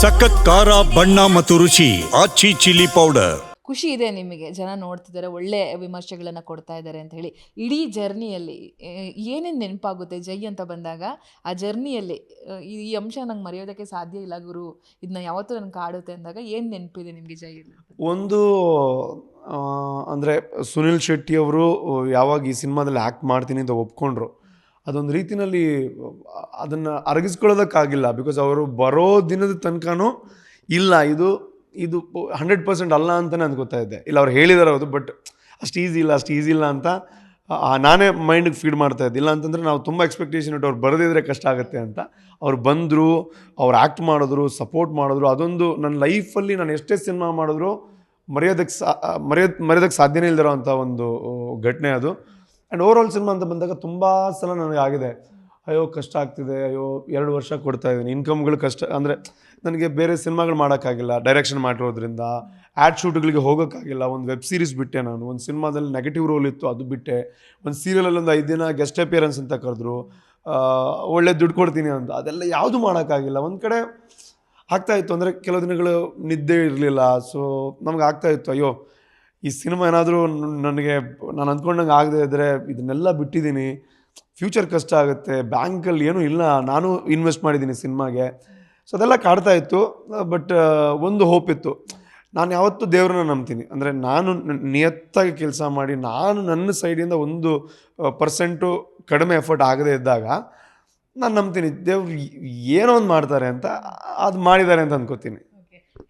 ಸಖತ್ ಖಾರ ಬಣ್ಣ ಮತ್ತು ರುಚಿ ಆಚಿ ಚಿಲ್ಲಿ ಪೌಡರ್. ಖುಷಿ ಇದೆ ನಿಮಗೆ. ಜನ ನೋಡ್ತಿದ್ದಾರೆ ಒಳ್ಳೆ ವಿಮರ್ಶೆಗಳನ್ನು ಕೊಡ್ತಾ ಇದ್ದಾರೆ ಅಂತ ಹೇಳಿ. ಇಡೀ ಜರ್ನಿಯಲ್ಲಿ ಏನೇನು ನೆನಪಾಗುತ್ತೆ ಜೈ ಅಂತ ಬಂದಾಗ ಆ ಜರ್ನಿಯಲ್ಲಿ ಈ ಈ ಅಂಶ ನಂಗೆ ಮರೆಯೋದಕ್ಕೆ ಸಾಧ್ಯ ಇಲ್ಲ ಗುರು. ಇದನ್ನ ಯಾವತ್ತೂ ನನಗೆ ಕಾಡುತ್ತೆ ಅಂದಾಗ ಏನು ನೆನಪಿದೆ ನಿಮಗೆ ಜೈ ಒಂದು ಅಂದರೆ ಸುನಿಲ್ ಶೆಟ್ಟಿ ಅವರು ಯಾವಾಗ ಈ ಸಿನಿಮಾದಲ್ಲಿ ಆ್ಯಕ್ಟ್ ಮಾಡ್ತೀನಿ ಅಂತ ಒಪ್ಕೊಂಡ್ರು. ಅದೊಂದು ರೀತಿಯಲ್ಲಿ ಅದನ್ನು ಅರಗಿಸ್ಕೊಳ್ಳೋದಕ್ಕಾಗಿಲ್ಲ. ಬಿಕಾಸ್ ಅವರು ಬರೋ ದಿನದ ತನಕನೂ ಇಲ್ಲ, ಇದು ಇದು ಹಂಡ್ರೆಡ್ ಪರ್ಸೆಂಟ್ ಅಲ್ಲ ಅಂತಲೇ ಇದ್ದೆ ಇಲ್ಲ, ಅವ್ರು ಹೇಳಿದಾರೆ ಅದು ಬಟ್ ಅಷ್ಟು ಈಸಿ ಇಲ್ಲ, ಅಷ್ಟು ಈಸಿ ಇಲ್ಲ ಅಂತ ನಾನೇ ಮೈಂಡಿಗೆ ಫೀಡ್ ಮಾಡ್ತಾ ಇದ್ದೆ. ಇಲ್ಲ ಅಂತಂದರೆ ನಾವು ತುಂಬ ಎಕ್ಸ್ಪೆಕ್ಟೇಷನ್ ಇಟ್ಟು ಅವ್ರು ಬರೆದಿದ್ರೆ ಕಷ್ಟ ಆಗುತ್ತೆ ಅಂತ. ಅವ್ರು ಬಂದರು, ಅವ್ರು ಆ್ಯಕ್ಟ್ ಮಾಡಿದ್ರು ಸಪೋರ್ಟ್ ಮಾಡಿದ್ರು, ಅದೊಂದು ನನ್ನ ಲೈಫಲ್ಲಿ ನಾನು ಎಷ್ಟೇ ಸಿನಿಮಾ ಮಾಡಿದ್ರು ಮರೆಯೋದಕ್ಕೆ ಸಾ ಮರೆಯೋದು ಮರೆಯೋದಕ್ಕೆ ಸಾಧ್ಯನೇ ಇಲ್ದಿರೋ ಅಂಥ ಒಂದು ಘಟನೆ ಅದು. ಆ್ಯಂಡ್ ಓವರ್ ಆಲ್ ಸಿನಿಮಾ ಅಂತ ಬಂದಾಗ ತುಂಬ ಸಲ ನನಗೆ ಆಗಿದೆ. ಅಯ್ಯೋ, ಕಷ್ಟ ಆಗ್ತಿದೆ. ಅಯ್ಯೋ, ಎರಡು ವರ್ಷ ಕೊಡ್ತಾ ಇದ್ದೀನಿ. ಇನ್ಕಮ್ಗಳು ಕಷ್ಟ, ಅಂದರೆ ನನಗೆ ಬೇರೆ ಸಿನಿಮಾಗಳು ಮಾಡೋಕ್ಕಾಗಿಲ್ಲ. ಡೈರೆಕ್ಷನ್ ಮಾಡಿರೋದ್ರಿಂದ ಆ್ಯಡ್ ಶೂಟ್ಗಳಿಗೆ ಹೋಗೋಕ್ಕಾಗಿಲ್ಲ. ಒಂದು ವೆಬ್ ಸೀರೀಸ್ ಬಿಟ್ಟೆ ನಾನು. ಒಂದು ಸಿನಿಮಾದಲ್ಲಿ ನೆಗೆಟಿವ್ ರೋಲ್ ಇತ್ತು, ಅದು ಬಿಟ್ಟೆ. ಒಂದು ಸೀರಿಯಲಲ್ಲಿ ಒಂದು ಐದು ದಿನ ಗೆಸ್ಟ್ ಅಪಿಯರೆನ್ಸ್ ಅಂತ ಕರೆದ್ರು. ಒಳ್ಳೆ ದುಡ್ಡು ಕೊಡ್ತೀನಿ ಅಂತ. ಅದೆಲ್ಲ ಯಾವುದು ಮಾಡೋಕ್ಕಾಗಿಲ್ಲ. ಒಂದು ಕಡೆ ಆಗ್ತಾಯಿತ್ತು ಅಂದರೆ ಕೆಲವು ದಿನಗಳು ನಿದ್ದೆ ಇರಲಿಲ್ಲ. ಸೊ ನಮ್ಗೆ ಆಗ್ತಾಯಿತ್ತು ಅಯ್ಯೋ ಈ ಸಿನಿಮಾ ಏನಾದರೂ ನನಗೆ ನಾನು ಅಂದ್ಕೊಂಡಂಗೆ ಆಗದೆ ಇದ್ದರೆ ಇದನ್ನೆಲ್ಲ ಬಿಟ್ಟಿದ್ದೀನಿ ಫ್ಯೂಚರ್ ಕಷ್ಟ ಆಗುತ್ತೆ. ಬ್ಯಾಂಕಲ್ಲಿ ಏನೂ ಇಲ್ಲ. ನಾನು ಇನ್ವೆಸ್ಟ್ ಮಾಡಿದ್ದೀನಿ ಸಿನಿಮಾಗೆ. ಸೊ ಅದೆಲ್ಲ ಕಾಡ್ತಾ ಇತ್ತು. ಬಟ್ ಒಂದು ಹೋಪ್ ಇತ್ತು. ನಾನು ಯಾವತ್ತೂ ದೇವ್ರನ್ನ ನಂಬ್ತೀನಿ. ಅಂದರೆ ನಾನು ನಿಯತ್ತಾಗಿ ಕೆಲಸ ಮಾಡಿ, ನಾನು ನನ್ನ ಸೈಡಿಂದ ಒಂದು ಪರ್ಸೆಂಟು ಕಡಿಮೆ ಎಫರ್ಟ್ ಆಗದೇ ಇದ್ದಾಗ ನಾನು ನಂಬ್ತೀನಿ. ದೇವ್ರು ಏನೋ ಒಂದು ಮಾಡ್ತಾರೆ ಅಂತ, ಅದು ಮಾಡಿದ್ದಾರೆ ಅಂತ ಅನ್ಕೋತೀನಿ.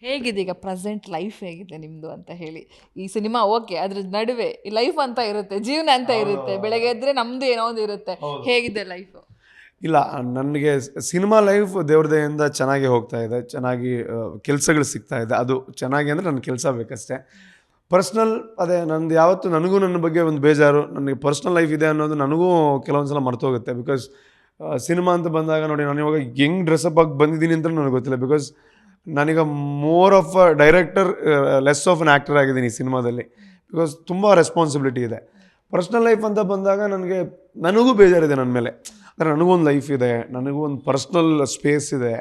ಹೇಗಿದೆ ಈಗ ಪ್ರೆಸೆಂಟ್ ಲೈಫ್ ಹೇಗಿದೆ ನಿಮ್ಮದು ಅಂತ ಹೇಳಿ. ಈ ಸಿನಿಮಾ ಓಕೆ ಅದ್ರ ನಡುವೆ ಈ ಲೈಫ್ ಅಂತ ಇರುತ್ತೆ ಜೀವನ ಅಂತ ಇರುತ್ತೆ ಬೆಳಗ್ಗೆ ಎದ್ರೆ ನಮ್ದು ಏನೋ ಒಂದು ಇರುತ್ತೆ. ಹೇಗಿದೆ ಲೈಫ್? ಇಲ್ಲ ನನಗೆ ಸಿನಿಮಾ ಲೈಫ್ ದೇವ್ರದೆಯಿಂದ ಚೆನ್ನಾಗಿ ಹೋಗ್ತಾ ಇದೆ ಚೆನ್ನಾಗಿ ಕೆಲಸಗಳು ಸಿಗ್ತಾ ಇದೆ. ಅದು ಚೆನ್ನಾಗಿ ಅಂದರೆ ನನ್ನ ಕೆಲಸ ಬೇಕಷ್ಟೇ. ಪರ್ಸ್ನಲ್ ಅದೇ ನಂದು ಯಾವತ್ತು ನನಗೂ ನನ್ನ ಬಗ್ಗೆ ಒಂದು ಬೇಜಾರು. ನನಗೆ ಪರ್ಸ್ನಲ್ ಲೈಫ್ ಇದೆ ಅನ್ನೋದು ನನಗೂ ಕೆಲವೊಂದು ಸಲ ಮರ್ತೋಗುತ್ತೆ ಬಿಕಾಸ್ ಸಿನಿಮಾ ಅಂತ ಬಂದಾಗ ನೋಡಿ ನಾನು ಇವಾಗ ಹೆಂಗೆ ಡ್ರೆಸ್ಅಪ್ ಆಗಿ ಬಂದಿದ್ದೀನಿ ಅಂತ ನನಗೆ ಗೊತ್ತಿಲ್ಲ. ಬಿಕಾಸ್ ನಾನೀಗ more of a director less of an actor ಆಗಿದ್ದೀನಿ ಸಿನಿಮಾದಲ್ಲಿ. ಬಿಕಾಸ್ ತುಂಬ ರೆಸ್ಪಾನ್ಸಿಬಿಲಿಟಿ ಇದೆ. ಪರ್ಸ್ನಲ್ ಲೈಫ್ ಅಂತ ಬಂದಾಗ ನನಗೆ, ನನಗೂ ಬೇಜಾರಿದೆ ನನ್ನ ಮೇಲೆ. ಅಂದರೆ ನನಗೂ ಒಂದು ಲೈಫ್ ಇದೆ, ನನಗೂ ಒಂದು ಪರ್ಸ್ನಲ್ ಸ್ಪೇಸ್ ಇದೆ.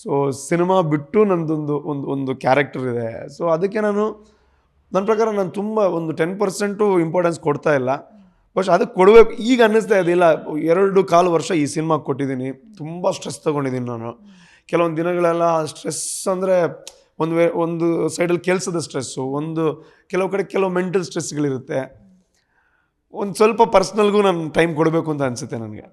ಸೊ ಸಿನಿಮಾ ಬಿಟ್ಟು ನನ್ನದೊಂದು ಒಂದು ಒಂದು ಕ್ಯಾರೆಕ್ಟರ್ ಇದೆ. ಸೊ ಅದಕ್ಕೆ ನಾನು, ನನ್ನ ಪ್ರಕಾರ ನಾನು ತುಂಬ ಒಂದು ಟೆನ್ ಪರ್ಸೆಂಟು ಇಂಪಾರ್ಟೆನ್ಸ್ ಕೊಡ್ತಾ ಇಲ್ಲ. ಬಟ್ ಅದಕ್ಕೆ ಕೊಡಬೇಕು, ಈಗ ಅನ್ನಿಸ್ತಾ ಇದೆ, ಇಲ್ಲ, ಎರಡು ಕಾಲು ವರ್ಷ ಈ ಸಿನಿಮಾ ಕೊಟ್ಟಿದ್ದೀನಿ. ತುಂಬ ಸ್ಟ್ರೆಸ್ ತೊಗೊಂಡಿದ್ದೀನಿ ನಾನು. ಕೆಲವೊಂದು ದಿನಗಳೆಲ್ಲ ಸ್ಟ್ರೆಸ್ ಅಂದರೆ ಒಂದು ವೇ, ಒಂದು ಸೈಡಲ್ಲಿ ಕೆಲಸದ ಸ್ಟ್ರೆಸ್ಸು ಒಂದು ಕೆಲವು ಕಡೆ ಕೆಲವು ಮೆಂಟಲ್ ಸ್ಟ್ರೆಸ್ಗಳಿರುತ್ತೆ ಒಂದು ಸ್ವಲ್ಪ ಪರ್ಸ್ನಲ್ಗೂ ನಾನು ಟೈಮ್ ಕೊಡಬೇಕು ಅಂತ ಅನಿಸುತ್ತೆ ನನಗೆ.